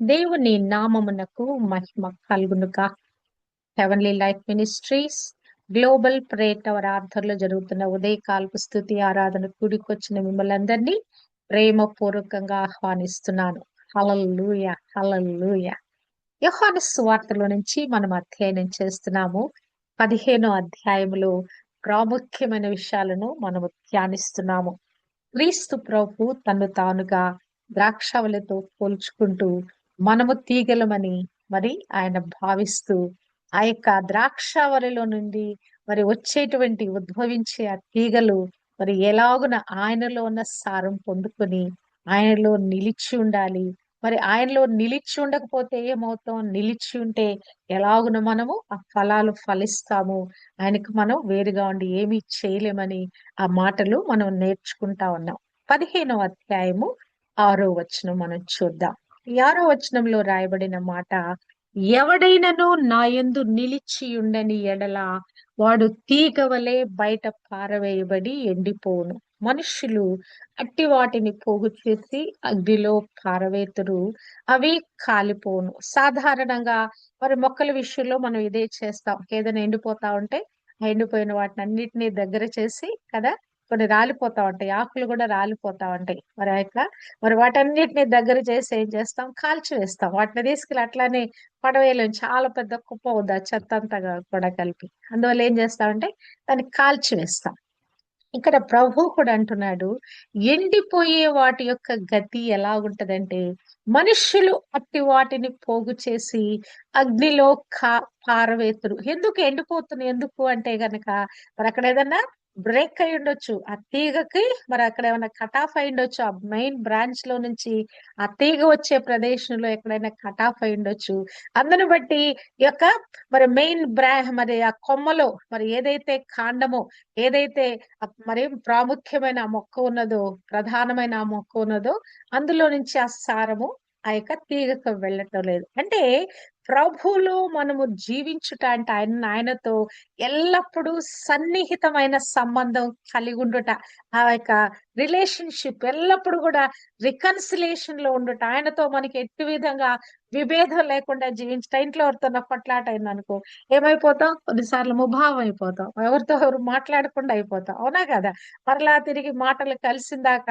దేవుని నామమునకు మహిమ కలుగునుగా. Heavenly life ministries global prayer tower ఆర్థర్లో జరుగుతున్న ఉదయకాలపు స్థుతి ఆరాధన కూడికొచ్చిన మిమ్మల్ని అందరినీ ప్రేమపూర్వకంగా ఆహ్వానిస్తున్నాను. హలల్లుయ హలల్లుయ యోహాను వార్తలో నుంచి మనం అధ్యయనం చేస్తున్నాము. పదిహేనో అధ్యాయములో ప్రాముఖ్యమైన విషయాలను మనము ధ్యానిస్తున్నాము. క్రీస్తు ప్రభు తను తానుగా ద్రాక్షవలతో పోల్చుకుంటూ మనము తీగలమని మరి ఆయన భావిస్తూ ఆ యొక్క ద్రాక్షవలిలో నుండి మరి వచ్చేటువంటి ఉద్భవించే ఆ తీగలు మరి ఎలాగున ఆయనలో ఉన్న సారం పొందుకొని ఆయనలో నిలిచి ఉండాలి. మరి ఆయనలో నిలిచి ఉండకపోతే ఏమవుతాం? నిలిచి ఉంటే ఎలాగున మనము ఆ ఫలాలు ఫలిస్తాము? ఆయనకు మనం వేరుగా ఉండి ఏమీ చేయలేమని ఆ మాటలు మనం నేర్చుకుంటా ఉన్నాం. పదిహేనవ అధ్యాయము ఆరో వచనం మనం చూద్దాం. ఆరో వచనంలో రాయబడిన మాట ఎవడైనను నా యందు నిలిచి ఉండని ఎడల వాడు తీగవలే బయట పారవేయబడి ఎండిపోవును. మనుష్యులు అట్టి వాటిని పోగు చేసి అగ్నిలో పారవేతురు అవి కాలిపోను సాధారణంగా మరి మొక్కల విషయంలో మనం ఇదే చేస్తాం. ఏదైనా ఎండిపోతా ఉంటే ఎండిపోయిన వాటిని అన్నిటినీ దగ్గర చేసి కదా కొన్ని రాలిపోతా ఉంటాయి. ఆకులు కూడా రాలిపోతా ఉంటాయి. మరి ఆ యొక్క మరి వాటన్నిటిని దగ్గర చేసి ఏం చేస్తాం? కాల్చి వేస్తాం. వాటిని తీసుకెళ్ళి అట్లానే పడవేయలేం. చాలా పెద్ద కుప్ప అవుద్ది ఆ చెత్త అంతా కూడా కలిపి. అందువల్ల ఏం చేస్తామంటే దాన్ని కాల్చి వేస్తాం. ఇక్కడ ప్రభు కూడా అంటున్నాడు ఎండిపోయే వాటి యొక్క గతి ఎలా ఉంటదంటే మనుష్యులు అట్టి వాటిని పోగు చేసి అగ్నిలో కా పారవేతురు. ఎందుకు ఎండిపోతున్నాయి? ఎందుకు అంటే గనక మరి అక్కడ ఏదన్నా బ్రేక్ అయి ఉండొచ్చు. ఆ తీగకి మరి అక్కడ ఏమైనా కట్ ఆఫ్ అయి ఉండొచ్చు. ఆ మెయిన్ బ్రాంచ్లో నుంచి ఆ తీగ వచ్చే ప్రదేశంలో ఎక్కడైనా కట్ ఆఫ్ అయి ఉండొచ్చు. అందును బట్టి ఈ యొక్క మరి మెయిన్ బ్రా మరి ఆ కొమ్మలో మరి ఏదైతే కాండమో ఏదైతే మరి ప్రాముఖ్యమైన ఆ మొక్క ఉన్నదో ప్రధానమైన ఆ మొక్క ఉన్నదో అందులో నుంచి ఆ సారము ఆ యొక్క తీగకు వెళ్ళటం లేదు. అంటే ప్రభులో మనము జీవించుట అంటే ఆయన ఆయనతో ఎల్లప్పుడూ సన్నిహితమైన సంబంధం కలిగి ఉండుట ఆ యొక్క రిలేషన్షిప్ ఎల్లప్పుడూ కూడా రికన్సిలేషన్లో ఉండుట ఆయనతో మనకి ఎట్టి విధంగా విభేదం లేకుండా జీవించట. ఇంట్లో ఎవరితో కొట్లాట అయింది అనుకో ఏమైపోతాం? కొన్నిసార్లు ముభావం అయిపోతాం. ఎవరితో ఎవరు మాట్లాడకుండా అయిపోతాం. అవునా కదా? మరలా తిరిగి మాటలు కలిసిందాక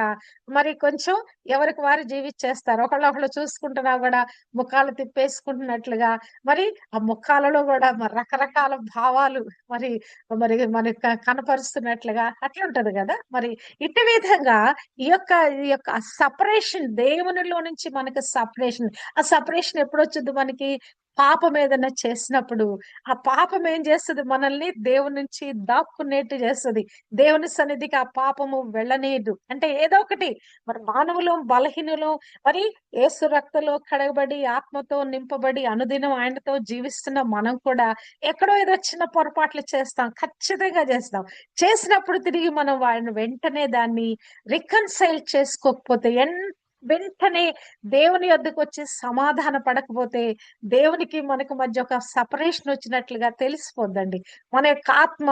మరి కొంచెం ఎవరికి వారు జీవించేస్తారు? ఒకళ్ళు చూసుకుంటున్నా కూడా ముఖాలు తిప్పేసుకుంటున్నట్లుగా మరి ఆ ముఖాలలో కూడా మరి రకరకాల భావాలు మరి మరి మనకి కనపరుస్తున్నట్లుగా అట్లుంటది కదా? మరి ఇటు విధంగా ఈ యొక్క ఈ యొక్క సపరేషన్ దేవునిలో నుంచి మనకి సపరేషన్ ఆ సపరేషన్ ఎప్పుడు వచ్చింది మనకి? పాపం ఏదైనా చేసినప్పుడు ఆ పాపం ఏం చేస్తుంది? మనల్ని దేవుని నుంచి దాక్కునేట్టు చేస్తుంది. దేవుని సన్నిధికి ఆ పాపము వెళ్ళనీయదు. అంటే ఏదో ఒకటి. మరి మానవులు బలహీనులు మరి ఏసు రక్తలో కడగబడి ఆత్మతో నింపబడి అనుదినం ఆయనతో జీవిస్తున్న మనం కూడా ఎక్కడో ఏదో చిన్న పొరపాట్లు చేస్తాం. ఖచ్చితంగా చేస్తాం. చేసినప్పుడు తిరిగి మనం వాడిని వెంటనే దాన్ని రికన్సైల్ చేసుకోకపోతే ఎంత వెంటనే దేవుని వద్దకు వచ్చి సమాధాన పడకపోతే దేవునికి మనకు మధ్య ఒక సపరేషన్ వచ్చినట్లుగా తెలిసిపోద్దండి. మన యొక్క ఆత్మ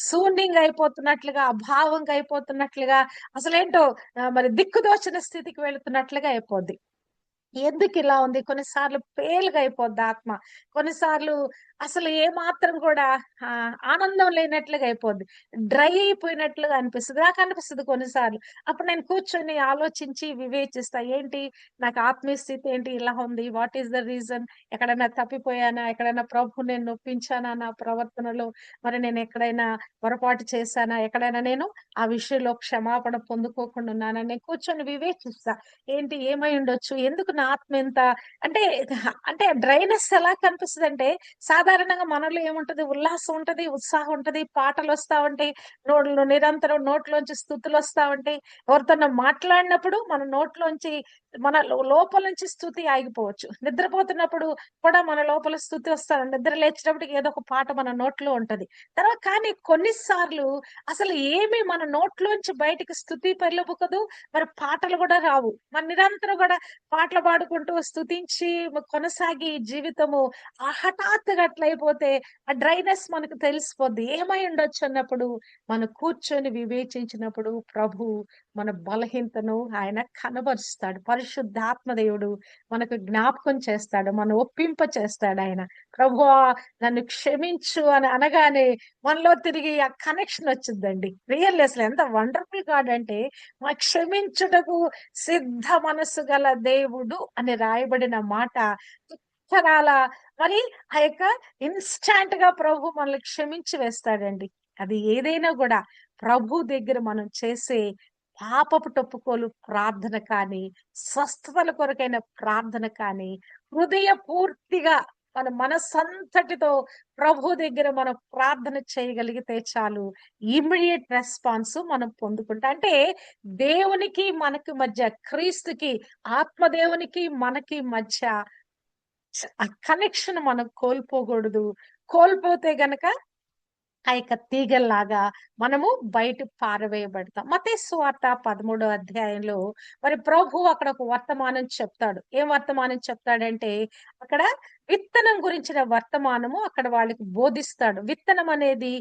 శూన్యంగా అయిపోతున్నట్లుగా అభావంగా అయిపోతున్నట్లుగా అసలేంటో మరి దిక్కుదోచిన స్థితికి వెళుతున్నట్లుగా అయిపోద్ది. ఎందుకు ఇలా ఉంది? కొన్నిసార్లు పేలుగా అయిపోద్ది ఆత్మ. కొన్నిసార్లు అసలు ఏ మాత్రం కూడా ఆనందం లేనట్లుగా అయిపోద్ది. డ్రై అయిపోయినట్లుగా అనిపిస్తుంది. నాకు అనిపిస్తుంది కొన్నిసార్లు. అప్పుడు నేను కూర్చొని ఆలోచించి వివేచిస్తా. ఏంటి నాకు ఆత్మీయ స్థితి ఏంటి? ఇలా ఉంది. వాట్ ఈస్ ద రీజన్ ఎక్కడైనా తప్పిపోయానా? ఎక్కడైనా ప్రభు నేను నొప్పించానా? నా ప్రవర్తనలో మరి నేను ఎక్కడైనా పొరపాటు చేశానా? ఎక్కడైనా నేను ఆ విషయంలో క్షమాపణ పొందుకోకుండా ఉన్నానా? నేను కూర్చొని వివేచిస్తా. ఏంటి? ఏమై ఉండొచ్చు? ఎందుకు నా ఆత్మ ఎంత అంటే అంటే డ్రైనెస్ ఎలా కనిపిస్తుంది అంటే సాధారణంగా మనలో ఏముంటది? ఉల్లాసం ఉంటది ఉత్సాహం ఉంటది పాటలు వస్తా ఉంటాయి నోట్లు నిరంతరం నోట్లోంచి స్థుతులు వస్తా ఉంటాయి ఎవరితో మాట్లాడినప్పుడు మన నోట్లోంచి మన లోపల నుంచి స్థుతి ఆగిపోవచ్చు. నిద్రపోతున్నప్పుడు కూడా మన లోపల స్థుతి వస్తారు నిద్ర లేచినప్పటికి ఏదో ఒక పాట మన నోట్లో ఉంటది. తర్వాత కానీ కొన్నిసార్లు అసలు ఏమి మన నోట్లోంచి బయటికి స్థుతి పెళ్ళబుకదు మరి పాటలు కూడా రావు. మన నిరంతరం కూడా పాటలు పాడుకుంటూ స్థుతించి కొనసాగి జీవితము హఠాత్తుగా అయిపోతే ఆ డ్రైనెస్ మనకు తెలిసిపోద్ది. ఏమై ఉండొచ్చు అన్నప్పుడు? మనం కూర్చొని వివేచించినప్పుడు ప్రభు మన బలహీనతను ఆయన కనబరుస్తాడు. పరిశుద్ధాత్మ దేవుడు మనకు జ్ఞాపకం చేస్తాడు. మన ఒప్పింప చేస్తాడు ఆయన. ప్రభు నన్ను క్షమించు అని అనగానే మనలో తిరిగి ఆ కనెక్షన్ వచ్చిందండి. రియల్ అసలు ఎంత వండర్ఫుల్ గాడ్ అంటే మా క్షమించుటకు సిద్ధ మనసు గల దేవుడు అని రాయబడిన మాట. అక్షరాల మరి ఆ యొక్క ఇన్స్టాంట్గా ప్రభు మనల్ని క్షమించి వేస్తాడండి. అది ఏదైనా కూడా ప్రభు దగ్గర మనం చేసే పాపపు టొప్పుకోలు ప్రార్థన కానీ స్వస్థతల కొరకైన ప్రార్థన కానీ హృదయ పూర్తిగా మన మనసంతటితో ప్రభు దగ్గర మనం ప్రార్థన చేయగలిగితే చాలు. ఇమ్మీడియట్ రెస్పాన్స్ మనం పొందుకుంటా. అంటే దేవునికి మనకి మధ్య క్రీస్తుకి ఆత్మదేవునికి మనకి మధ్య ఆ కనెక్షన్ మనం కోల్పోకూడదు. కోల్పోతే గనక ఆ యొక్క తీగల్లాగా మనము బయట పారవేయబడతాం. మతే స్వార్త పదమూడో అధ్యాయంలో మరి ప్రభు అక్కడ ఒక వర్తమానం చెప్తాడు. ఏం వర్తమానం చెప్తాడంటే అక్కడ విత్తనం గురించిన వర్తమానము అక్కడ వాళ్ళకి బోధిస్తాడు. విత్తనం అనేది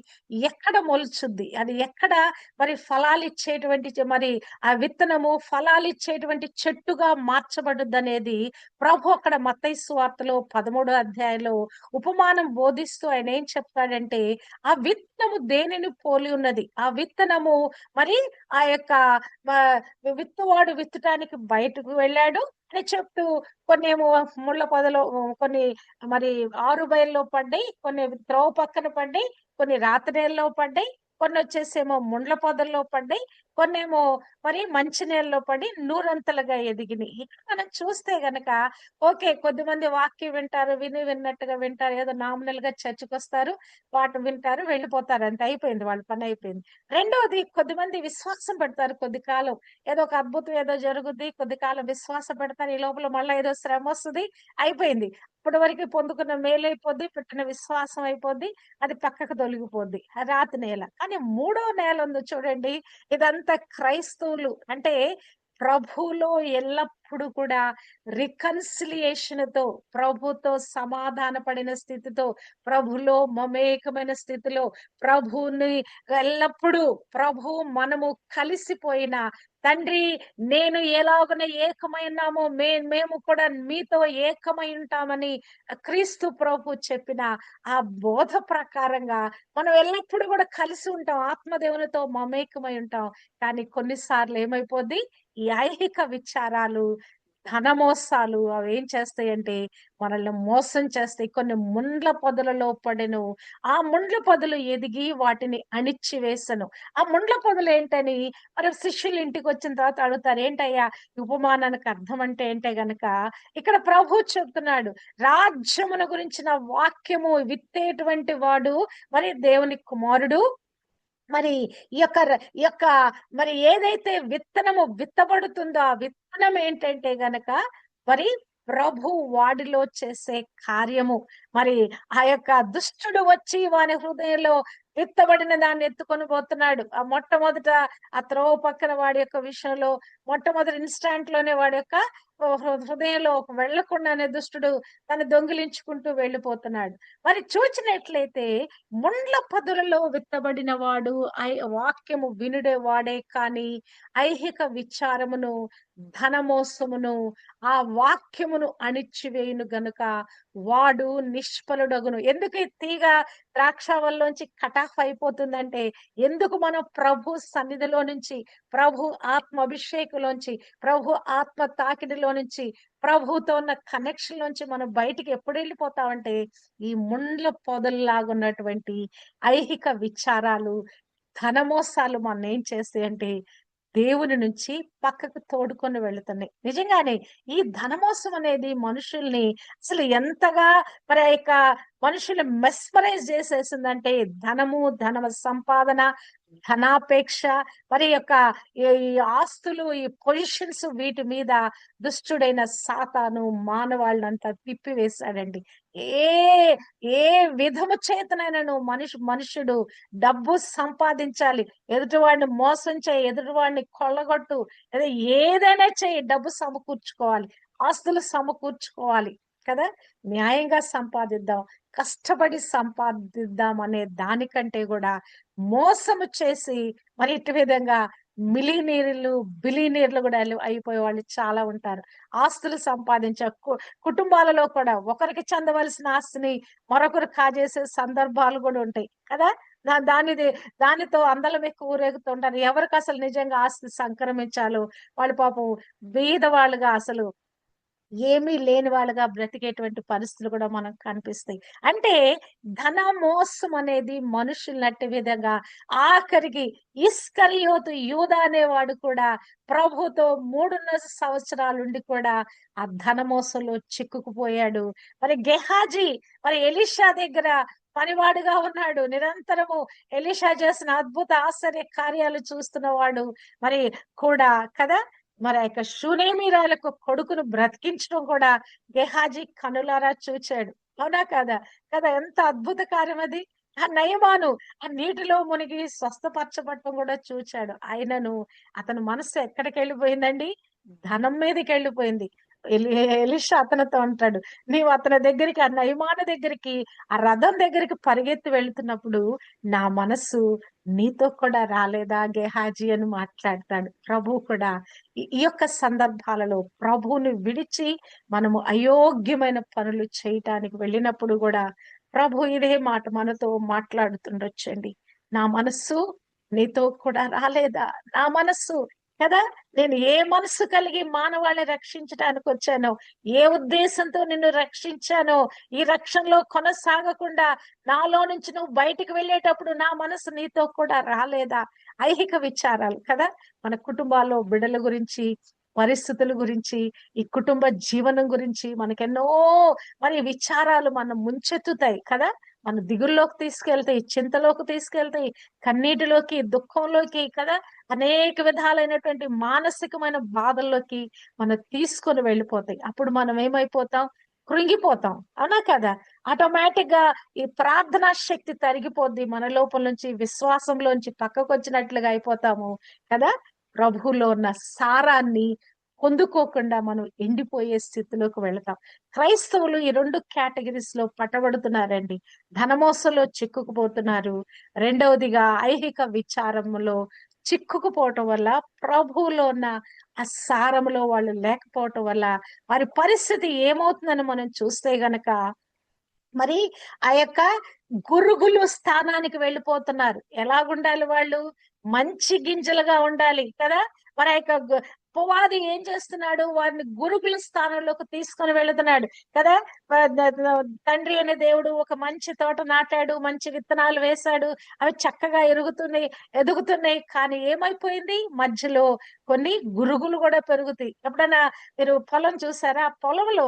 ఎక్కడ మొలుచుద్ది? అది ఎక్కడ మరి ఫలాలు ఇచ్చేటువంటి మరి ఆ విత్తనము ఫలాలు ఇచ్చేటువంటి చెట్టుగా మార్చబడుద్ది అనేది ప్రభు అక్కడ మత్తయి వార్తలో పదమూడో అధ్యాయంలో ఉపమానం బోధిస్తూ ఆయన ఏం చెప్తాడంటే ఆ విత్తనము దేనిని పోలి ఉన్నది? ఆ విత్తనము మరి ఆ యొక్క విత్తవాడు విత్తువాడు విత్తడానికి బయటకు వెళ్ళాడు అని చెప్తూ కొన్ని ఏమో ముళ్ళ పొదలో కొన్ని మరి ఆరు బయల్లో పడ్డాయి కొన్ని త్రోవ పక్కన పడ్డాయి కొన్ని రాత్రేల్లో పడ్డాయి కొన్ని వచ్చేసేమో ముండ్ల పొదల్లో పడ్డాయి. కొన్నేమో మరి మంచి నీళ్ళలో పడి నూరంతలుగా ఎదిగినాయి. ఇక్కడ మనం చూస్తే గనక ఓకే కొద్దిమంది వాక్యం వింటారు విని విన్నట్టుగా వింటారు ఏదో నామినల్గా చర్చకొస్తారు వాటి వింటారు వెళ్ళిపోతారు అంత అయిపోయింది వాళ్ళ పని అయిపోయింది. రెండవది కొద్దిమంది విశ్వాసం పెడతారు కొద్ది కాలం. ఏదో ఒక అద్భుతం ఏదో జరుగుద్ది కొద్ది కాలం విశ్వాస పెడతారు ఈ లోపల మళ్ళీ ఏదో శ్రమ వస్తుంది అయిపోయింది. ఇప్పటి వరకు పొందుకున్న మేలు అయిపోద్ది పెట్టిన విశ్వాసం అయిపోద్ది అది పక్కకు తొలగిపోద్ది రాతి నేల. కానీ మూడో నేల ఉంది చూడండి ఇదంతా క్రైస్తవులు అంటే ప్రభులో ఎల్లప్పుడూ కూడా రికన్సిలియేషన్తో ప్రభుతో సమాధాన పడిన స్థితితో ప్రభులో మమేకమైన స్థితిలో ప్రభుని ఎల్లప్పుడూ ప్రభు మనము కలిసిపోయిన తండ్రి నేను ఎలాగున ఏకమైనామో మే మేము కూడా మీతో ఏకమై ఉంటామని క్రీస్తు ప్రభు చెప్పిన ఆ బోధ ప్రకారంగా మనం ఎల్లప్పుడూ కూడా కలిసి ఉంటాం ఆత్మదేవునితో మమేకమై ఉంటాం. కానీ కొన్నిసార్లు ఏమైపోద్ది? ఈ ఐహిక విచారాలు ధనమోసాలు అవి ఏం చేస్తాయంటే మనల్ని మోసం చేస్తాయి. కొన్ని ముండ్ల పొదలలో పడెను. ఆ ముండ్ల పొదలు ఎదిగి వాటిని అణిచివేసను. ఆ ముండ్ల పొదలు ఏంటని మరి శిష్యులు ఇంటికి వచ్చిన తర్వాత అడుగుతారు ఏంటయ్యా ఉపమానానికి అర్థం అంటే ఏంటే గనక? ఇక్కడ ప్రభు చెప్తున్నాడు రాజ్యమున గురించిన వాక్యము విత్తేటువంటి వాడు మరి దేవుని కుమారుడు మరి ఈ యొక్క ఈ యొక్క మరి ఏదైతే విత్తనము విత్తబడుతుందో ఆ విత్తనం ఏంటంటే గనక మరి ప్రభు వాడిలో చేసే కార్యము. మరి ఆ యొక్క దుష్టుడు వచ్చి వాని హృదయంలో విత్తబడిన దాన్ని ఎత్తుకొని పోతున్నాడు. ఆ మొట్టమొదట ఆ త్రోవ పక్కన వాడి యొక్క విషయంలో మొట్టమొదటి ఇన్స్టాంట్లోనే వాడి యొక్క హృ- హృదయంలో వెళ్ళకుండానే దుష్టుడు తను దొంగిలించుకుంటూ వెళ్ళిపోతున్నాడు. మరి చూచినట్లయితే ముండ్ల పదులలో విత్తబడిన వాడు ఐ- వాక్యము వినుడే వాడే కాని ఐహిక విచారమును ధనమోసమును ఆ వాక్యమును అణిచివేయును గనుక వాడు నిష్ఫలుడగును. ఎందుకు ఈ తీగ ద్రాక్షవల్లోంచి కటాఫ్ అయిపోతుందంటే ఎందుకు మనం ప్రభు సన్నిధిలో నుంచి ప్రభు ఆత్మ అభిషేకులోంచి ప్రభు ఆత్మ తాకిడిలో నుంచి ప్రభుతో ఉన్న కనెక్షన్ నుంచి మనం బయటికి ఎప్పుడు వెళ్ళిపోతామంటే ఈ ముండ్ల పొదల్లాగున్నటువంటి ఐహిక విచారాలు ధనమోసాలు మనం ఏం చేస్తాయి అంటే దేవుని నుంచి పక్కకు తోడుకొని వెళుతున్నాయి. నిజంగానే ఈ ధనమోసం అనేది మనుషుల్ని అసలు ఎంతగా మరి యొక్క మనుషులు మెస్మరైజ్ చేసేసిందంటే ధనము ధన సంపాదన ధనాపేక్ష మరి యొక్క ఈ ఆస్తులు ఈ పొజిషన్స్ వీటి మీద దుష్టుడైన సాతాను మానవాళ్ళంతా తిప్పివేశాడండి. ఏ ఏ విధము చేతనైనాను మనిషి మనుషుడు డబ్బు సంపాదించాలి ఎదుటివాడిని మోసం చేయి ఎదుటివాడిని కొల్లగొట్టు ఏదైనా చేయి డబ్బు సమకూర్చుకోవాలి ఆస్తులు సమకూర్చుకోవాలి. కదా? న్యాయంగా సంపాదిద్దాం కష్టపడి సంపాదిద్దాం అనే దానికంటే కూడా మోసము చేసి మరి ఇటు విధంగా మిలినీర్లు బిలినీర్లు కూడా అయిపోయే వాళ్ళు చాలా ఉంటారు. ఆస్తులు సంపాదించే కు- కుటుంబాలలో కూడా ఒకరికి చెందవలసిన ఆస్తిని మరొకరు కాజేసే సందర్భాలు కూడా ఉంటాయి కదా? దా- దానిది దానితో అందలం ఎక్కువ ఊరేగుతుంటారు. ఎవరికి అసలు నిజంగా ఆస్తి సంక్రమించాలో వాళ్ళు పాపం బీదవాళ్ళుగా అసలు ఏమీ లేని వాళ్ళుగా బ్రతికేటువంటి పరిస్థితులు కూడా మనకు కనిపిస్తాయి. అంటే ధన మోసం అనేది మనుషులు నట్టే విధంగా ఆఖరికి ఇస్కరియోతు యూద అనేవాడు కూడా ప్రభుతో మూడున్నర సంవత్సరాలుండి కూడా ఆ ధన మోసంలో చిక్కుకుపోయాడు. మరి గెహాజీ మరి ఎలిషా దగ్గర పనివాడుగా ఉన్నాడు. నిరంతరము ఎలిషా చేసిన అద్భుత ఆశ్చర్య కార్యాలు చూస్తున్నవాడు మరి కూడా కదా. మరి ఆ యొక్క షూనేమీరాలకు కొడుకును బ్రతికించడం కూడా గెహాజీ కనులారా చూచాడు. అవునా కదా? కదా ఎంత అద్భుత కార్యం అది. ఆ నయమాను ఆ నీటిలో మునిగి స్వస్థపరచబట్టం కూడా చూచాడు. ఆయనను అతని మనసు ఎక్కడికి వెళ్ళిపోయిందండి ధనం మీదకి వెళ్ళిపోయింది ఎలిషా అతనితో అంటాడు నీవు అతని దగ్గరికి ఆ నయమాన దగ్గరికి ఆ రథం దగ్గరికి పరిగెత్తి వెళ్తున్నప్పుడు నా మనసు నీతో కూడా రాలేదా గెహాజీ అని మాట్లాడతాడు. ప్రభు కూడా ఈ యొక్క సందర్భాలలో ప్రభువుని విడిచి మనము అయోగ్యమైన పనులు చేయటానికి వెళ్ళినప్పుడు కూడా ప్రభు ఇదే మాట మనతో మాట్లాడుతుండొచ్చండి. నా మనస్సు నీతో కూడా రాలేదా? నా మనస్సు కదా? నేను ఏ మనసు కలిగి మానవాళిని రక్షించడానికి వచ్చానో ఏ ఉద్దేశంతో నిన్ను రక్షించానో ఈ రక్షణలో కొనసాగకుండా నాలో నుంచి నువ్వు బయటికి వెళ్ళేటప్పుడు నా మనసు నీతో కూడా రాలేదా? ఐహిక విచారాలు కదా? మన కుటుంబాల్లో బిడల గురించి పరిస్థితుల గురించి ఈ కుటుంబ జీవనం గురించి మనకెన్నో మరి విచారాలు మనం ముంచెత్తుతాయి కదా? మన దిగుల్లోకి తీసుకెళ్తాయి చింతలోకి తీసుకెళ్తాయి కన్నీటిలోకి దుఃఖంలోకి కదా అనేక విధాలైనటువంటి మానసికమైన బాధల్లోకి మనం తీసుకొని వెళ్ళిపోతాయి. అప్పుడు మనం ఏమైపోతాం? కృంగిపోతాం. అవునా కదా? ఆటోమేటిక్గా ఈ ప్రార్థనా శక్తి తరిగిపోద్ది. మన లోపల నుంచి విశ్వాసంలోంచి పక్కకు వచ్చినట్లుగా అయిపోతాము కదా? ప్రభువులో ఉన్న సారాన్ని పొందుకోకుండా మనం ఎండిపోయే స్థితిలోకి వెళతాం. క్రైస్తవులు ఈ రెండు కేటగిరీస్లో పట్టబడుతున్నారండి ధనమోసలో చిక్కుకుపోతున్నారు. రెండవదిగా ఐహిక విచారములో చిక్కుకుపోవటం వల్ల ప్రభువులో ఉన్న ఆ సారములో వాళ్ళు లేకపోవటం వల్ల వారి పరిస్థితి ఏమవుతుందని మనం చూస్తే గనక మరి ఆ యొక్క గురుగులు స్థానానికి వెళ్ళిపోతున్నారు. ఎలాగుండాలి వాళ్ళు? మంచి గింజలుగా ఉండాలి కదా? మరి ఆ యొక్క పువాది ఏం చేస్తున్నాడు? వారిని గురుగుల స్థానంలోకి తీసుకొని వెళుతున్నాడు. కదా? తండ్రి అనే దేవుడు ఒక మంచి తోట నాటాడు మంచి విత్తనాలు వేశాడు. అవి చక్కగా ఎరుగుతున్నాయి ఎదుగుతున్నాయి. కానీ ఏమైపోయింది? మధ్యలో కొన్ని గురుగులు కూడా పెరుగుతాయి. ఎప్పుడైనా మీరు పొలం చూసారా? ఆ పొలంలో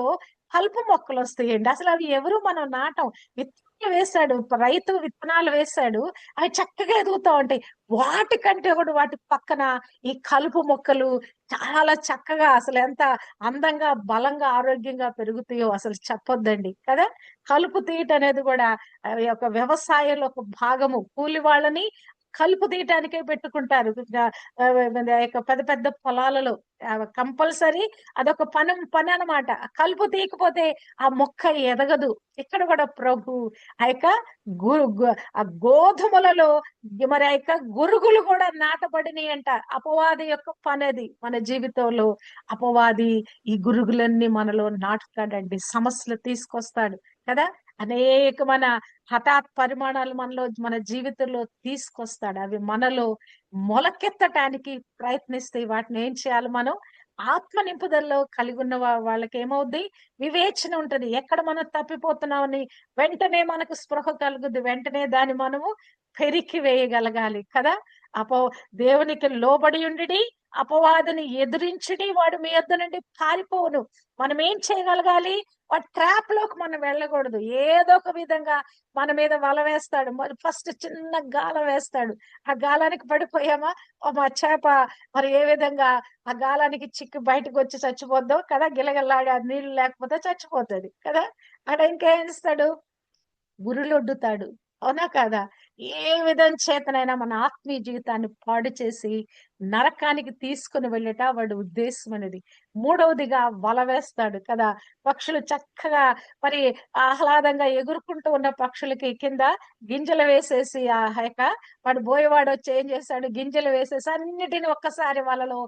కలుపు మొక్కలు వస్తాయండి. అసలు అవి ఎవరు మనం నాటం. విత్తనాలు వేశాడు రైతు విత్తనాలు వేశాడు అవి చక్కగా ఎదుగుతా ఉంటాయి. వాటికంటే కూడా వాటి పక్కన ఈ కలుపు మొక్కలు చాలా చక్కగా అసలు ఎంత అందంగా బలంగా ఆరోగ్యంగా పెరుగుతాయో అసలు చెప్పొద్దండి కదా? కలుపు తీయటం అనేది కూడా ఈ యొక్క వ్యవసాయంలో ఒక భాగము. కూలి వాళ్ళని కలుపు తీయటానికే పెట్టుకుంటారు. పెద్ద పెద్ద పొలాలలో కంపల్సరీ అదొక పని పని అనమాట కలుపు తీయకపోతే ఆ మొక్క ఎదగదు. ఇక్కడ కూడా ప్రభు ఆ యొక్క గు ఆ గోధుమలలో మరి ఆ యొక్క గురుగులు కూడా నాటబడినాయి అంట అపవాది యొక్క పని అది మన జీవితంలో. అపవాది ఈ గురుగులన్నీ మనలో నాటుతాడండి. సమస్యలు తీసుకొస్తాడు. కదా? అనేకమైన హఠాత్ పరిమాణాలు మనలో మన జీవితంలో తీసుకొస్తాడు. అవి మనలో మొలకెత్తటానికి ప్రయత్నిస్తే వాటిని ఏం చేయాలి మనం? ఆత్మ నింపుదలలో కలిగి ఉన్న వాళ్ళకి ఏమవుద్ది? వివేచన ఉంటది. ఎక్కడ మనం తప్పిపోతున్నామని వెంటనే మనకు స్పృహ కలుగుద్ది. వెంటనే దాన్ని మనము పెరికి వేయగలగాలి కదా? అపో దేవునికి లోబడి ఉండి అపవాదిని ఎదిరించుడి వాడు మీ వద్ద నుండి పారిపోను మనం ఏం చేయగలగాలి? వాడి ట్రాప్లోకి మనం వెళ్ళకూడదు. ఏదో ఒక విధంగా మన మీద వల వేస్తాడు. మరి ఫస్ట్ చిన్న గాలం వేస్తాడు. ఆ గాలానికి పడిపోయామా? ఓ మా చేప మరి ఏ విధంగా ఆ గాలానికి చిక్కి బయటకు వచ్చి చచ్చిపోద్దో కదా? గిలగల్లాడి ఆ నీళ్ళు లేకపోతే చచ్చిపోతుంది కదా? అక్కడ ఇంకేం ఇస్తాడు గురులొడ్డుతాడు అవునా కాదా? ఏ విధం చేతనైనా మన ఆత్మీయ జీవితాన్ని పాడు చేసి నరకానికి తీసుకుని వెళ్ళట వాడి ఉద్దేశం అనేది. మూడవదిగా వల వేస్తాడు కదా. పక్షులు చక్కగా మరి ఆహ్లాదంగా ఎగురుకుంటూ ఉన్న పక్షులకి కింద గింజలు వేసేసి ఆ యొక్క వాడు బోయవాడు వచ్చి ఏం చేశాడు గింజలు వేసేసి అన్నిటిని ఒక్కసారి వలలో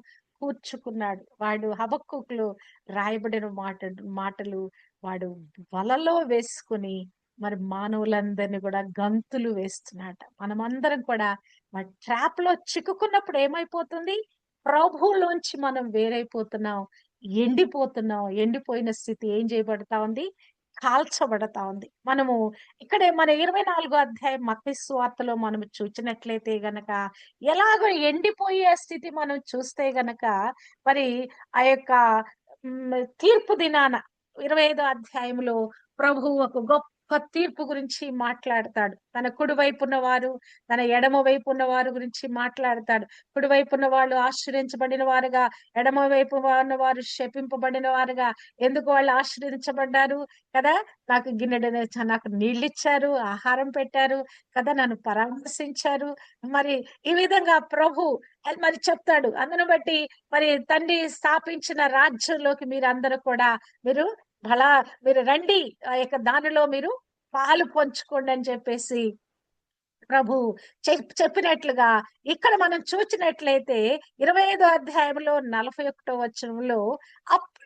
కూర్చుకున్నాడు. వాడు హబక్కుకులు రాయబడిన మాట మాటలు వాడు వలలో వేసుకుని మరి మానవులందరినీ కూడా గంతులు వేస్తున్నట మనమందరం కూడా మన ట్రాప్లో చిక్కుకున్నప్పుడు ఏమైపోతుంది? ప్రభువులోంచి మనం వేరైపోతున్నాం ఎండిపోతున్నాం ఎండిపోయిన స్థితి ఏం చేయబడతా ఉంది? కాల్చబడతా ఉంది. మనము ఇక్కడే మన ఇరవై నాలుగో అధ్యాయం మతస్వార్తలో మనం చూసినట్లయితే గనక ఎలాగో ఎండిపోయే స్థితి మనం చూస్తే గనక మరి ఆ యొక్క తీర్పు దినాన ఇరవై ఐదో అధ్యాయంలో ప్రభు ఒక గొప్ప తీర్పు గురించి మాట్లాడతాడు. తన కుడి వైపు వారు తన ఎడమ వైపు ఉన్న వారు గురించి మాట్లాడతాడు. కుడి వైపు ఉన్న వాళ్ళు ఆశ్రయించబడిన వారుగా ఎడమ వైపు ఉన్న వారు శపింపబడిన వారుగా ఎందుకు వాళ్ళు ఆశ్రయించబడ్డారు కదా? నాకు గిన్నెడ నాకు నీళ్ళు ఇచ్చారు ఆహారం పెట్టారు కదా నన్ను పరామర్శించారు. మరి ఈ విధంగా ప్రభు అది మరి చెప్తాడు. అందును బట్టి మరి తండ్రి స్థాపించిన రాజ్యంలోకి మీరు అందరూ కూడా మీరు బలా మీరు రండి ఆ యొక్క దానిలో మీరు పాలు పంచుకోండి అని చెప్పేసి ప్రభు చెప్పినట్లుగా ఇక్కడ మనం చూచినట్లయితే ఇరవై ఐదో అధ్యాయంలో నలభై ఒకటో వచనంలో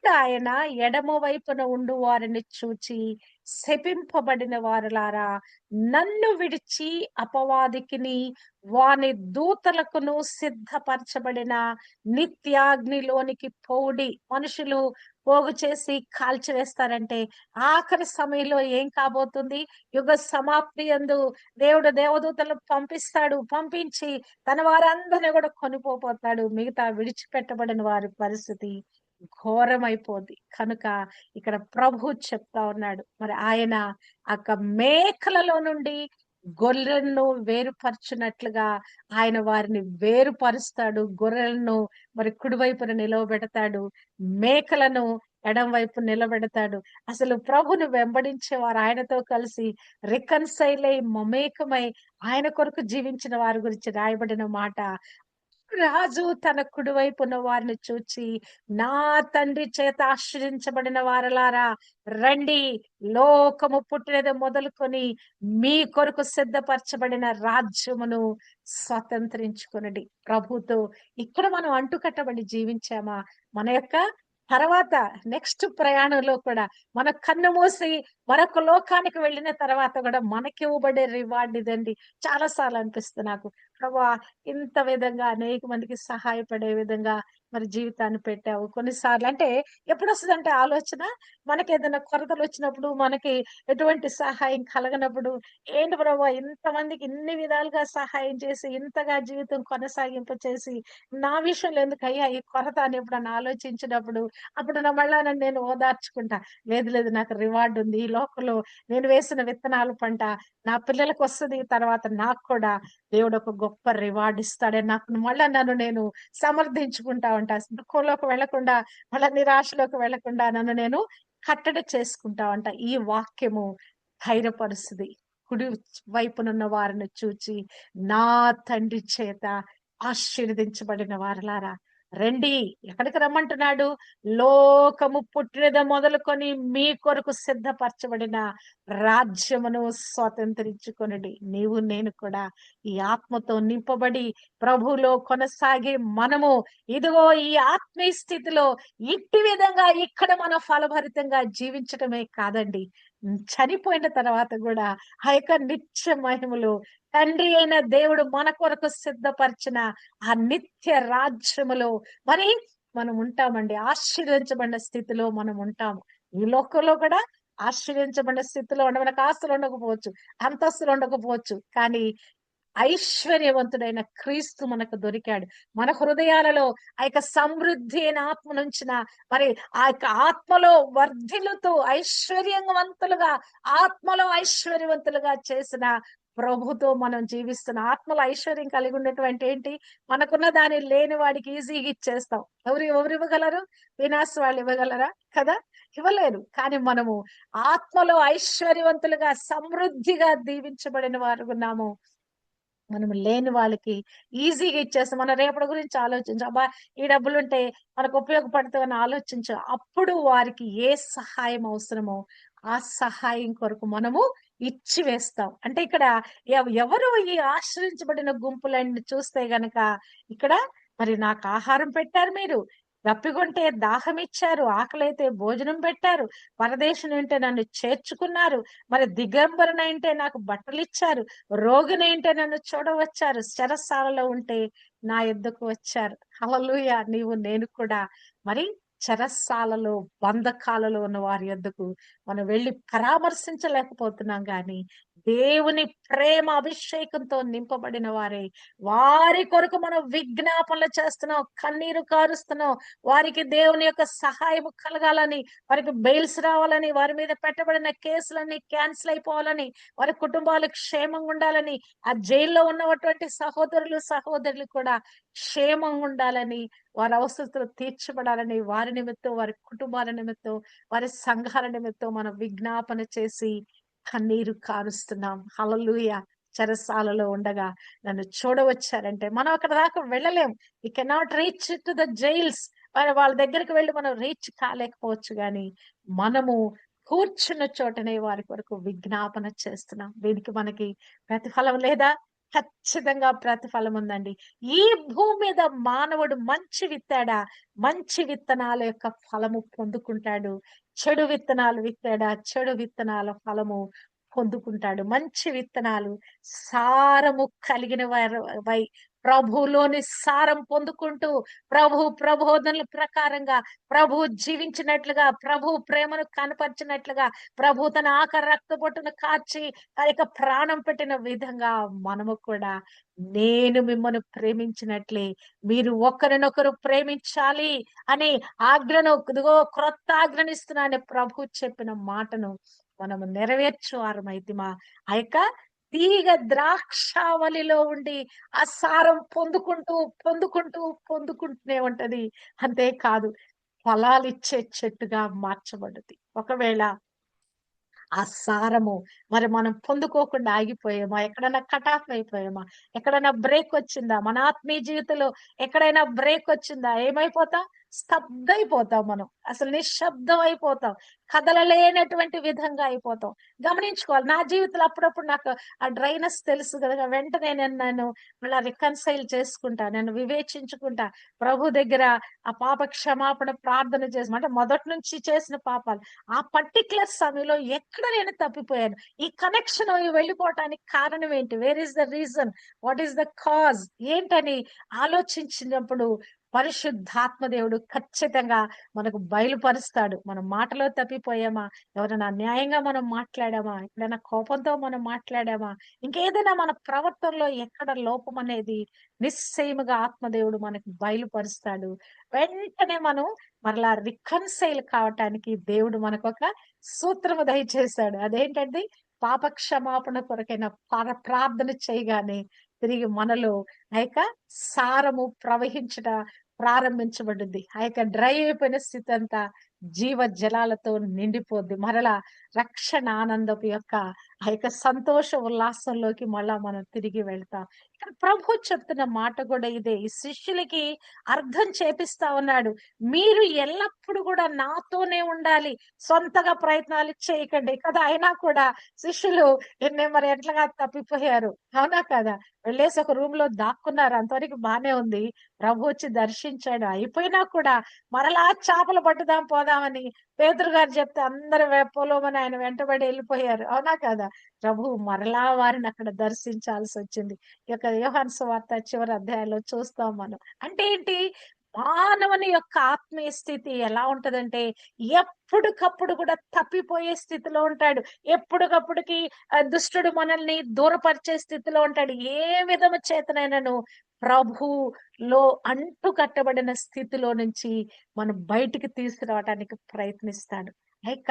అప్పుడు ఆయన ఎడమ వైపున ఉండు వారిని చూచి శపింపబడిన వారులారా నన్ను విడిచి అపవాదికిని వాని దూతలకును సిద్ధపరచబడిన నిత్యాగ్నిలోనికి పౌడి మనుషులు పోగు చేసి కాల్చివేస్తారంటే ఆఖరి సమయంలో ఏం కాబోతుంది? యుగ సమాప్తి యందు దేవుడు దేవదూతలు పంపిస్తాడు. పంపించి తన వారందరినీ కూడా కొనిపోతాడు మిగతా విడిచిపెట్టబడిన వారి పరిస్థితి ఘోరమైపోద్ది. కనుక ఇక్కడ ప్రభు చెప్తా ఉన్నాడు. మరి ఆయన ఆ మేకలలో నుండి గొర్రెలను వేరుపరచినట్లుగా ఆయన వారిని వేరుపరుస్తాడు. గొర్రెలను మరి కుడివైపున నిలవబెడతాడు. మేకలను ఎడం వైపు నిలబెడతాడు. అసలు ప్రభుని వెంబడించే వారు ఆయనతో కలిసి రికన్సైల్ అయి మమేకమై ఆయన కొరకు జీవించిన వారి గురించి రాయబడిన మాట రాజు తన కుడివైపు ఉన్న వారిని చూచి నా తండ్రి చేత ఆశ్రయించబడిన వారలారా రండి లోకము పుట్టినది మొదలుకొని మీ కొరకు సిద్ధపరచబడిన రాజ్యమును స్వతంత్రించుకునడి. ప్రభుతో ఇక్కడ మనం అంటుకట్టబడి జీవించామా? మన యొక్క తర్వాత నెక్స్ట్ ప్రయాణంలో కూడా మన కన్ను మూసి మరొక లోకానికి వెళ్ళిన తర్వాత కూడా మనకి ఇవ్వబడే రివార్డ్ ఇదండి. చాలా సార్లు అనిపిస్తుంది నాకు. ప్రభా ఇంత విధంగా అనేక మందికి సహాయపడే విధంగా మరి జీవితాన్ని పెట్టావు. కొన్నిసార్లు అంటే ఎప్పుడు వస్తుందంటే ఆలోచన మనకి ఏదైనా కొరతలు వచ్చినప్పుడు మనకి ఎటువంటి సహాయం కలగనప్పుడు ఏంటి ప్రభా ఇంతమందికి ఇన్ని విధాలుగా సహాయం చేసి ఇంతగా జీవితం కొనసాగింప చేసి నా విషయంలో ఎందుకు అయ్యా ఈ కొరత అని ఎప్పుడన్నా ఆలోచించినప్పుడు అప్పుడు నా మళ్ళా నన్ను నేను ఓదార్చుకుంటా. లేదు లేదు నాకు రివార్డ్ ఉంది ఈ లోకంలో నేను వేసిన విత్తనాలు పంట నా పిల్లలకు వస్తుంది తర్వాత నాకు కూడా దేవుడు ఒక గొప్ప రివార్డ్ ఇస్తాడే నాకు మళ్ళా నన్ను నేను సమర్థించుకుంటా ఉంటా. దుఃఖంలోకి వెళ్ళకుండా మళ్ళా నిరాశలోకి వెళ్ళకుండా నన్ను నేను కట్టడి చేసుకుంటా ఉంటా. ఈ వాక్యము ధైర్యపరుస్తుంది. కుడి వైపునున్న వారిని చూచి నా తండ్రి చేత ఆశీర్వదించబడిన వారలారా. రండి ఎక్కడికి రమ్మంటున్నాడు? లోకము పుట్టినద మొదలుకొని మీ కొరకు సిద్ధపరచబడిన రాజ్యమును స్వతంత్రించుకొనుడి. నీవు నేను కూడా ఈ ఆత్మతో నింపబడి ప్రభులో కొనసాగే మనము ఇదిగో ఈ ఆత్మీయ స్థితిలో ఇట్టి విధంగా ఇక్కడ మనం ఫలభరితంగా జీవించటమే కాదండి. చనిపోయిన తర్వాత కూడా ఆ యొక్క నిత్య మహిమలు తండ్రి అయిన దేవుడు మన కొరకు సిద్ధపరిచిన ఆ నిత్య రాజ్యములో మరి మనం ఉంటామండి. ఆశ్చర్యించబడిన స్థితిలో మనం ఉంటాము. ఈ లోకంలో కూడా ఆశ్రయించబడిన స్థితిలో ఉండ మనకు ఆస్తులు ఉండకపోవచ్చు అంతస్తులు ఉండకపోవచ్చు కానీ ఐశ్వర్యవంతుడైన క్రీస్తు మనకు దొరికాడు. మన హృదయాలలో ఆ యొక్క సమృద్ధి అయిన ఆత్మ నుంచిన మరి ఆ యొక్క ఆత్మలో వర్ధిలుతూ ఐశ్వర్యవంతులుగా ఆత్మలో ఐశ్వర్యవంతులుగా చేసిన ప్రభుతో మనం జీవిస్తున్న ఆత్మల ఐశ్వర్యం కలిగి ఉన్నటువంటి ఏంటి? మనకున్న దాని లేని వాడికి ఈజీగా ఇచ్చేస్తాం. ఎవరు ఎవరు ఇవ్వగలరు? వినాశ వాళ్ళు ఇవ్వగలరా? కదా? ఇవ్వలేరు. కానీ మనము ఆత్మలో ఐశ్వర్యవంతులుగా సమృద్ధిగా దీవించబడిన వారు ఉన్నాము. మనం లేని వాళ్ళకి ఈజీగా ఇచ్చేస్తాం. మన రేపటి గురించి ఆలోచించు. అబ్బా ఈ డబ్బులు ఉంటే మనకు ఉపయోగపడుతుందని ఆలోచించు. అప్పుడు వారికి ఏ సహాయం అవసరమో ఆ సహాయం కొరకు మనము ఇచ్చి వేస్తాం. అంటే ఇక్కడ ఎవరు ఈ ఆశ్రయించబడిన గుంపులన్నీ చూస్తే గనక ఇక్కడ మరి నాకు ఆహారం పెట్టారు మీరు. దప్పికొంటే దాహం ఇచ్చారు ఆకలైతే భోజనం పెట్టారు. పరదేశం నన్ను చేర్చుకున్నారు. మరి దిగంబరనైంటే నాకు బట్టలు ఇచ్చారు రోగినైంటే నన్ను చూడవచ్చారు. శరస్సాలలో ఉంటే నా ఎద్దుకు వచ్చారు. హల్లెలూయా! నీవు నేను కూడా. మరి చెరసాలలో బంధకాలలో ఉన్న వారి ఎద్దుకు మనం వెళ్ళి పరామర్శించలేకపోతున్నాం కానీ దేవుని ప్రేమ అభిషేకంతో నింపబడిన వారే. వారి కొరకు మనం విజ్ఞాపనలు చేస్తున్నాం కన్నీరు కారుస్తున్నాం. వారికి దేవుని యొక్క సహాయం కలగాలని వారికి బెయిల్స్ రావాలని వారి మీద పెట్టబడిన కేసులన్నీ క్యాన్సిల్ అయిపోవాలని వారి కుటుంబాలు క్షేమంగా ఉండాలని ఆ జైల్లో ఉన్నటువంటి సహోదరులు సహోదరులు కూడా క్షేమంగా ఉండాలని వారి అవసరతలు తీర్చబడాలని వారి నిమిత్తం వారి కుటుంబాల నిమిత్తం వారి సంఘాల నిమిత్తం మనం విజ్ఞాపన చేసి కన్నీరు కారుస్తున్నాం. హలలుయ చెరసాలలో ఉండగా నన్ను చూడవచ్చారంటే మనం అక్కడ దాకా వెళ్ళలేం. ఈ cannot reach to the jails వాళ్ళ దగ్గరికి వెళ్ళి మనం రీచ్ కాలేకపోవచ్చు కానీ మనము కూర్చున్న చోటనే వారి కొరకు విజ్ఞాపన చేస్తున్నాం. దీనికి మనకి ప్రతిఫలం లేదా? ఖచ్చితంగా ప్రతిఫలం ఉందండి. ఈ భూమి మీద మానవుడు మంచి విత్తాడా? మంచి విత్తనాల యొక్క ఫలము పొందుకుంటాడు. చెడు విత్తనాలు విత్తాడా? చెడు విత్తనాల ఫలము పొందుకుంటాడు. మంచి విత్తనాలు సారము కలిగిన వారు వై ప్రభులోని సారం పొందుకుంటూ ప్రభు ప్రబోధనల ప్రకారంగా ప్రభు జీవించినట్లుగా ప్రభు ప్రేమను కనపరిచినట్లుగా ప్రభు తన ఆఖరి రక్త కాచి కార్చి యొక్క ప్రాణం పెట్టిన విధంగా మనము కూడా నేను మిమ్మల్ని ప్రేమించినట్లే మీరు ఒకరినొకరు ప్రేమించాలి అని ఆజ్ఞను ఇదిగో క్రొత్త ఆజ్ఞనిస్తున్నానని ప్రభు చెప్పిన మాటను మనము నెరవేర్చువారమైతే మా ఆ యొక్క తీగ ద్రాక్షావళిలో ఉండి ఆ సారం పొందుకుంటూ పొందుకుంటూ పొందుకుంటూనే ఉంటది. అంతేకాదు ఫలాలు ఇచ్చే చెట్టుగా మార్చబడుతుంది ఒకవేళ ఆ సారము మరి మనం పొందుకోకుండా ఆగిపోయామా? ఎక్కడైనా కట్ ఆఫ్ అయిపోయామా? ఎక్కడైనా బ్రేక్ వచ్చిందా? మన ఆత్మీయ జీవితంలో ఎక్కడైనా బ్రేక్ వచ్చిందా? ఏమైపోతా? స్తబ్దైపోతాం మనం. అసలు నిశ్శబ్దం అయిపోతాం కదలలేనటువంటి విధంగా అయిపోతాం. గమనించుకోవాలి. నా జీవితంలో అప్పుడప్పుడు నాకు ఆ డ్రైనెస్ తెలుసు కదా. వెంటనే నేను నన్ను మళ్ళీ రికన్సైల్ చేసుకుంటా. నేను వివేచించుకుంటా. ప్రభు దగ్గర ఆ పాప క్షమాపణ ప్రార్థన చేసి అంటే మొదటి నుంచి చేసిన పాపాలు. ఆ పర్టికులర్ సమయంలో ఎక్కడ నేను తప్పిపోయాను. ఈ కనెక్షన్ వెళ్ళిపోవటానికి కారణం ఏంటి? Where is the reason? What is the cause? ఏంటని ఆలోచించినప్పుడు పరిశుద్ధాత్మ దేవుడు ఖచ్చితంగా మనకు బయలుపరుస్తాడు. మనం మాటలో తప్పిపోయామా? ఎవరైనా అన్యాయంగా మనం మాట్లాడామా? ఎక్కడైనా కోపంతో మనం మాట్లాడామా? ఇంకేదైనా మన ప్రవర్తనలో ఎక్కడ లోపం అనేది నిశ్చయముగా ఆత్మదేవుడు మనకు బయలుపరుస్తాడు. వెంటనే మనం మరలా రికన్సైల్ కావటానికి దేవుడు మనకు ఒక సూత్రము దయచేశాడు. అదేంటంటే పాప క్షమాపణ కొరకైన పర- ప్రార్థన చేయగానే తిరిగి మనలో ఆ యొక్క సారము ప్రవహించట ప్రారంభించబడింది. ఆ యొక్క డ్రై అయిపోయిన స్థితి అంతా జీవ జలాలతో నిండిపోద్ది. మరలా రక్షణ ఆనందపు యొక్క ఆ యొక్క సంతోష ఉల్లాసంలోకి మళ్ళా మనం తిరిగి వెళ్తాం. ఇక్కడ ప్రభు చెప్తున్న మాట కూడా ఇదే. ఈ శిష్యులకి అర్థం చేపిస్తా ఉన్నాడు. మీరు ఎల్లప్పుడూ కూడా నాతోనే ఉండాలి. సొంతగా ప్రయత్నాలు చేయకండి. కదా అయినా కూడా శిష్యులు ఎన్నే మరి ఎట్లాగా తప్పిపోయారు? అవునా కదా? వెళ్ళేసి ఒక రూమ్లో దాక్కున్నారు. అంతవరకు బానే ఉంది. ప్రభు వచ్చి దర్శించాడు. అయిపోయినా కూడా మరలా చేపలు పట్టుదాం పోదామని పేదరు గారు చెప్తే అందరు పొలోమని ఆయన వెంటబడి వెళ్ళిపోయారు. అవునా కదా? ప్రభు మరలా వారిని అక్కడ దర్శించాల్సి వచ్చింది. ఈ యొక్క యోహాన్ వార్త చివరి అధ్యాయంలో చూస్తాం మనం. అంటే ఏంటి? మానవుని యొక్క ఆత్మీయ స్థితి ఎలా ఉంటదంటే ఎప్పటికప్పుడు కూడా తప్పిపోయే స్థితిలో ఉంటాడు. ఎప్పటికప్పుడుకి దుష్టుడు మనల్ని దూరపరిచే స్థితిలో ఉంటాడు. ఏ విధము చేతనైనాను ప్రభులో అంటు కట్టబడిన స్థితిలో నుంచి మనం బయటికి తీసుకురావడానికి ప్రయత్నిస్తాడు. లేక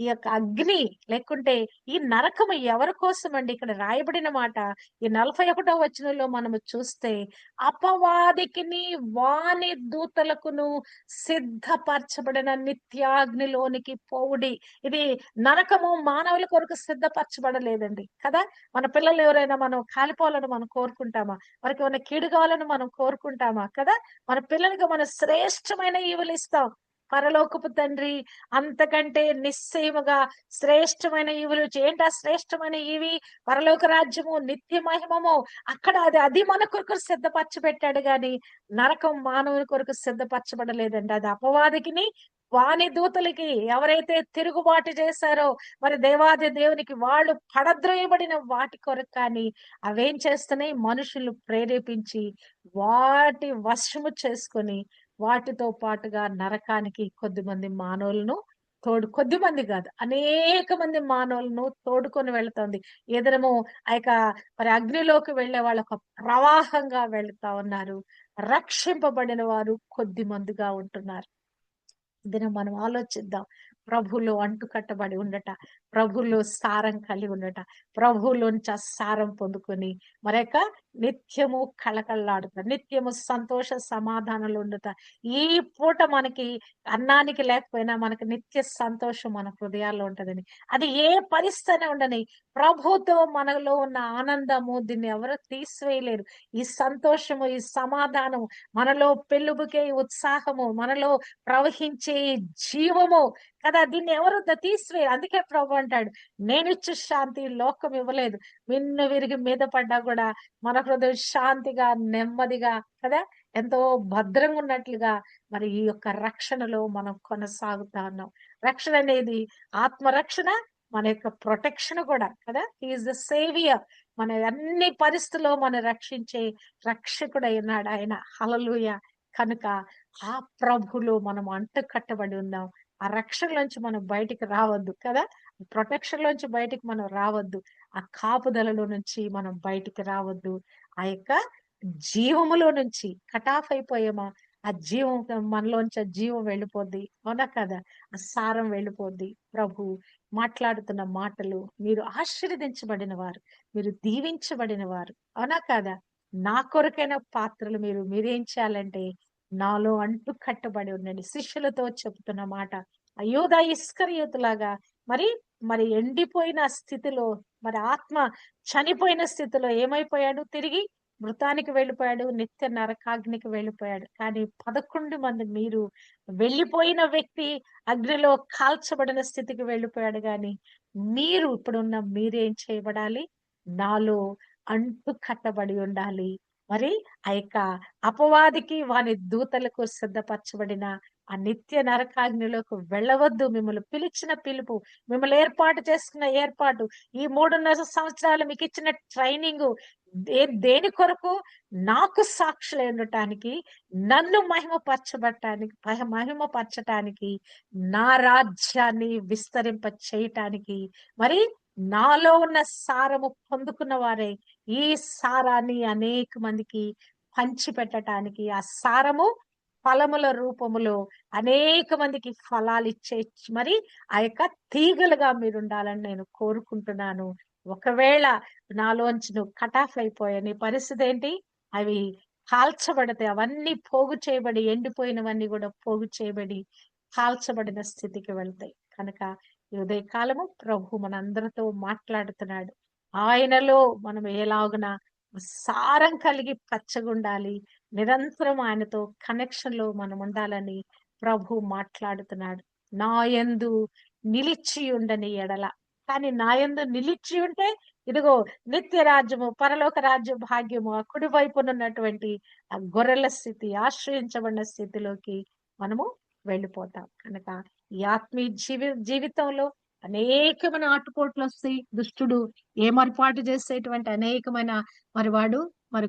ఈ యొక్క అగ్ని లేకుంటే ఈ నరకము ఎవరి కోసం అండి ఇక్కడ రాయబడిన మాట ఈ నలభై ఒకటో వచనంలో మనము చూస్తే అపవాదికిని వాని దూతలకును సిద్ధపరచబడిన నిత్యాగ్నిలోనికి పోవుడి. ఇది నరకము మానవుల కొరకు సిద్ధపరచబడలేదండి కదా? మన పిల్లలు ఎవరైనా మనం కాలిపోవాలని మనం కోరుకుంటామా? వారికి ఏమైనా కీడు కావాలని మనం కోరుకుంటామా కదా? మన పిల్లలకి మనం శ్రేష్టమైన ఈవులు ఇస్తాం. పరలోకపు తండ్రి అంతకంటే నిశ్చయముగా శ్రేష్టమైన ఈవులు ఏంటా శ్రేష్టమైన ఈవి? పరలోక రాజ్యము నిత్య మహిమము. అక్కడ అది అది మన కొరకు సిద్ధపరచి పెట్టాడు గాని నరకం మానవుని కొరకు సిద్ధపరచబడలేదండి. అది అపవాదికిని వాణి దూతలకి ఎవరైతే తిరుగుబాటు చేశారో మరి దేవాది దేవునికి వాళ్ళు పడద్రోయబడిన వాటి కొరకు కానీ అవేం చేస్తున్నాయి? మనుషులు ప్రేరేపించి వాటి వశము చేసుకొని వాటితో పాటుగా నరకానికి కొద్ది మంది మానవులను తోడు కొద్ది మంది కాదు అనేక మంది మానవులను తోడుకొని వెళ్తుంది. ఎదురము ఆ యొక్క మరి అగ్నిలోకి వెళ్ళే వాళ్ళ ఒక ప్రవాహంగా వెళ్తా ఉన్నారు. రక్షింపబడిన వారు కొద్ది మందిగా ఉంటున్నారు. దిన మనం ఆలోచిద్దాం. ప్రభులో అంటుకట్టబడి ఉండట ప్రభులో సారం కలిగి ఉండట ప్రభులోంచి సారం పొందుకొని మరొక నిత్యము కళకళలాడుట నిత్యము సంతోష సమాధానాలు ఉండట. ఈ పూట మనకి అన్నానికి లేకపోయినా మనకి నిత్య సంతోషం మన హృదయాల్లో ఉంటదని. అది ఏ పరిస్థితి ఉండని ప్రభుతో మనలో ఉన్న ఆనందము దీన్ని ఎవరు తీసివేయలేరు. ఈ సంతోషము ఈ సమాధానము మనలో పెళ్ళుబుకే ఉత్సాహము మనలో ప్రవహించే జీవము కదా దీన్ని ఎవరు తీసివేయరు. అందుకే ప్రభు అంటాడు నేనిచ్చు శాంతి లోకం ఇవ్వలేదు. విన్ను విరిగి మీద పడ్డా కూడా మన హృదయం శాంతిగా నెమ్మదిగా కదా? ఎంతో భద్రంగా ఉన్నట్లుగా మరి ఈ యొక్క రక్షణలో మనం కొనసాగుతా ఉన్నాం. రక్షణ అనేది ఆత్మరక్షణ మన యొక్క ప్రొటెక్షన్ కూడా కదా? ఈజ్ ద సేవియర్ మన అన్ని పరిస్థితుల్లో మన రక్షించే రక్షకుడు అయినాడు ఆయన. హలలుయ కనుక ఆ ప్రభులో మనం అంటు కట్టబడి ఉన్నాం. ఆ రక్షణలోంచి మనం బయటికి రావద్దు కదా? ప్రొటెక్షన్ లోంచి బయటికి మనం రావద్దు. ఆ కాపుదలలో నుంచి మనం బయటికి రావద్దు. ఆ యొక్క జీవములో నుంచి కటాఫ్ అయిపోయామా? ఆ జీవం మనలోంచి ఆ జీవం వెళ్ళిపోద్ది. అవునా కదా? ఆ సారం వెళ్ళిపోద్ది. ప్రభు మాట్లాడుతున్న మాటలు మీరు ఆశీర్వదించబడిన వారు మీరు దీవించబడిన వారు అవునా కదా? నా కొరకైన పాత్రలు మీరు మీరేం చేయాలంటే నాలో అంటు కట్టబడి ఉండండి శిష్యులతో చెబుతున్న మాట అయోధ ఇస్కరియోతులాగా. మరి మరి ఎండిపోయిన స్థితిలో మరి ఆత్మ చనిపోయిన స్థితిలో ఏమైపోయాడు? తిరిగి మృతానికి వెళ్ళిపోయాడు నిత్య నరకాగ్నికి వెళ్ళిపోయాడు. కానీ పదకొండు మంది మీరు వెళ్ళిపోయిన వ్యక్తి అగ్నిలో కాల్చబడిన స్థితికి వెళ్ళిపోయాడు కానీ మీరు ఇప్పుడున్న మీరేం చేయబడాలి? నాలో అంటు కట్టబడి ఉండాలి. మరి ఆ యొక్క అపవాదికి వాని దూతలకు సిద్ధపరచబడిన ఆ నిత్య నరకాగ్నిలోకి వెళ్ళవద్దు. మిమ్మల్ని పిలిచిన పిలుపు మిమ్మల్ని ఏర్పాటు చేసుకున్న ఏర్పాటు ఈ మూడున్నర సంవత్సరాలు మీకు ఇచ్చిన ట్రైనింగ్ దే దేని కొరకు? నాకు సాక్షులు ఉండటానికి నన్ను మహిమపరచబట్టానికి మహిమపరచటానికి నా రాజ్యాన్ని విస్తరింప చేయటానికి మరి నాలో ఉన్న సారము పొందుకున్న వారే ఈ సారాన్ని అనేక మందికి పంచిపెట్టడానికి ఆ సారము ఫలముల రూపములో అనేక మందికి ఫలాలు ఇచ్చే మరి ఆ యొక్క తీగలుగా మీరు ఉండాలని నేను కోరుకుంటున్నాను. ఒకవేళ నాలోంచి నువ్వు కటాఫ్ అయిపోయా నీ పరిస్థితి ఏంటి? అవి కాల్చబడితే అవన్నీ పోగు చేయబడి ఎండిపోయినవన్నీ కూడా పోగు చేయబడి కాల్చబడిన స్థితికి వెళ్తాయి. కనుక ఉదయకాలము ప్రభు మనందరితో మాట్లాడుతున్నాడు. ఆయనలో మనం ఎలాగున సారం కలిగి పచ్చగుండాలి. నిరంతరం ఆయనతో కనెక్షన్లో మనం ఉండాలని ప్రభు మాట్లాడుతున్నాడు. నా యందు నిలిచి ఉండని ఎడల. కానీ నా యందు నిలిచి ఉంటే ఇదిగో నిత్య రాజ్యము పరలోక రాజ్య భాగ్యము ఆ కుడి ఆ గొర్రెల స్థితి ఆశ్రయించబడిన స్థితిలోకి మనము వెళ్ళిపోతాం. కనుక ఈ ఆత్మీయ జీవి జీవితంలో అనేకమైన ఆటుపోట్లు వస్తాయి. దుష్టుడు ఏమర్పాటు చేసేటువంటి అనేకమైన మరి వాడు మరి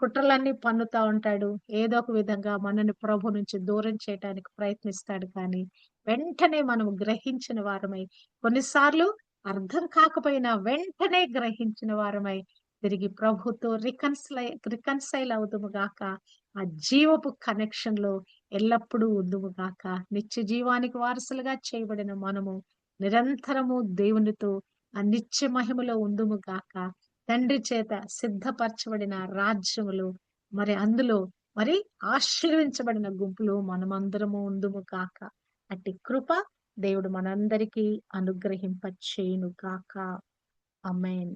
కుట్రలన్నీ పన్నుతా ఉంటాడు. ఏదో ఒక విధంగా మనని ప్రభు నుంచి దూరం చేయడానికి ప్రయత్నిస్తాడు కానీ వెంటనే మనం గ్రహించిన వారమై కొన్నిసార్లు అర్థం కాకపోయినా వెంటనే గ్రహించిన వారమై తిరిగి ప్రభుతో రికన్సై రికన్సైల్ అవుతాము గాక ఆ జీవపు కనెక్షన్లో ఎల్లప్పుడూ ఉందుము నిత్య జీవానికి వారసులుగా చేయబడిన మనము నిరంతరము దేవునితో ఆ నిత్య మహిమలో ఉండుముగాక తండ్రి చేత సిద్ధపరచబడిన రాజ్యములు మరి అందులో మరి ఆశీర్వించబడిన గుంపులో మనమందరము ఉందుము కాక అట్టి కృప దేవుడు మనందరికీ అనుగ్రహింపచేయును కాక గాక. అమెన్